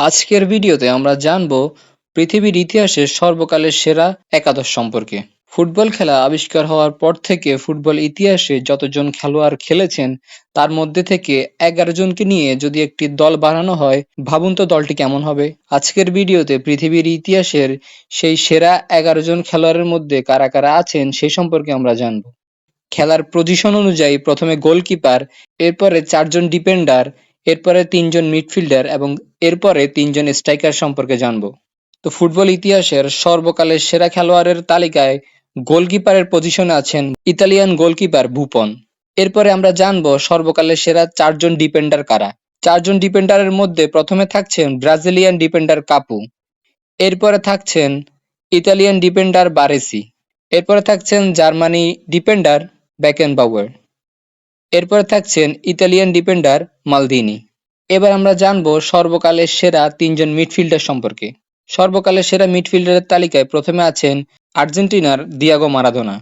আজকের ভিডিওতে আমরা জানব পৃথিবীর ইতিহাসে সর্বকালের সেরা একাদশ সম্পর্কে। ফুটবল খেলা আবিষ্কার হওয়ার পর থেকে ফুটবল ইতিহাসে যতজন খেলোয়াড় খেলেছেন, তার মধ্যে থেকে এগারো জনকে নিয়ে যদি একটি দল বানানো হয়, ভাবুন তো দলটি কেমন হবে। আজকের ভিডিওতে পৃথিবীর ইতিহাসের সেই সেরা এগারো জন খেলোয়াড়ের মধ্যে কারা কারা আছেন সেই সম্পর্কে আমরা জানব। খেলার পজিশন অনুযায়ী প্রথমে গোলকিপার এরপরে চারজন ডিফেন্ডার এরপরে তিনজন মিডফিল্ডার এবং এরপরে তিনজন স্ট্রাইকার সম্পর্কে জানব। তো ফুটবল ইতিহাসের সর্বকালের সেরা খেলোয়াড়ের তালিকায় গোলকিপারের পজিশনে আছেন ইতালিয়ান গোলকিপার বুপন। এরপরে আমরা জানব সর্বকালের সেরা চারজন ডিপেন্ডার কারা। চারজন ডিপেন্ডারের মধ্যে প্রথমে থাকছেন ব্রাজিলিয়ান ডিপেন্ডার কাপু। এরপরে থাকছেন ইতালিয়ান ডিপেন্ডার বারেসি। এরপরে থাকছেন জার্মানি ডিফেন্ডার ব্যাকেনবাউয়ার এরপরে থাকছেন ইতালিয়ান ডিফেন্ডার মালদিনি। এবার আমরা জানব সর্বকালের সেরা তিনজন মিডফিল্ডার সম্পর্কে। সর্বকালের সেরা মিডফিল্ডারের তালিকায় প্রথমে আছেন আর্জেন্টিনার দিয়াগো মারাদোনা।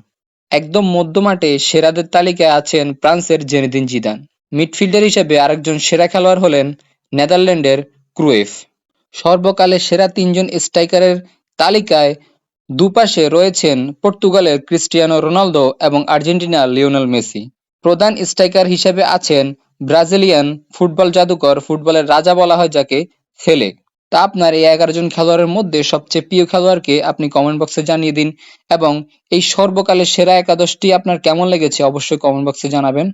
একদম মধ্যমাঠে সেরাদের তালিকায় আছেন ফ্রান্সের জেনেদিন জিদান। মিডফিল্ডার হিসেবে আরেকজন সেরা খেলোয়াড় হলেন নেদারল্যান্ডের ক্রুয়েফ। সর্বকালের সেরা তিনজন স্ট্রাইকারের তালিকায় দুপাশে রয়েছেন পর্তুগালের ক্রিস্টিয়ানো রোনালদো এবং আর্জেন্টিনার লিওনেল মেসি। প্রধান স্ট্রাইকার হিসেবে আছেন ব্রাজিলিয়ান ফুটবল জাদুকর ফুটবলের রাজা বলা হয় যাকে ফেলে। তা আপনার এই এগারো জন খেলোয়াড়ের মধ্যে সবচেয়ে প্রিয় খেলোয়াড়কে আপনি কমেন্ট বক্সে জানিয়ে দিন এবং এই সর্বকালের সেরা একাদশটি আপনার কেমন লেগেছে অবশ্যই কমেন্ট বক্সে জানাবেন।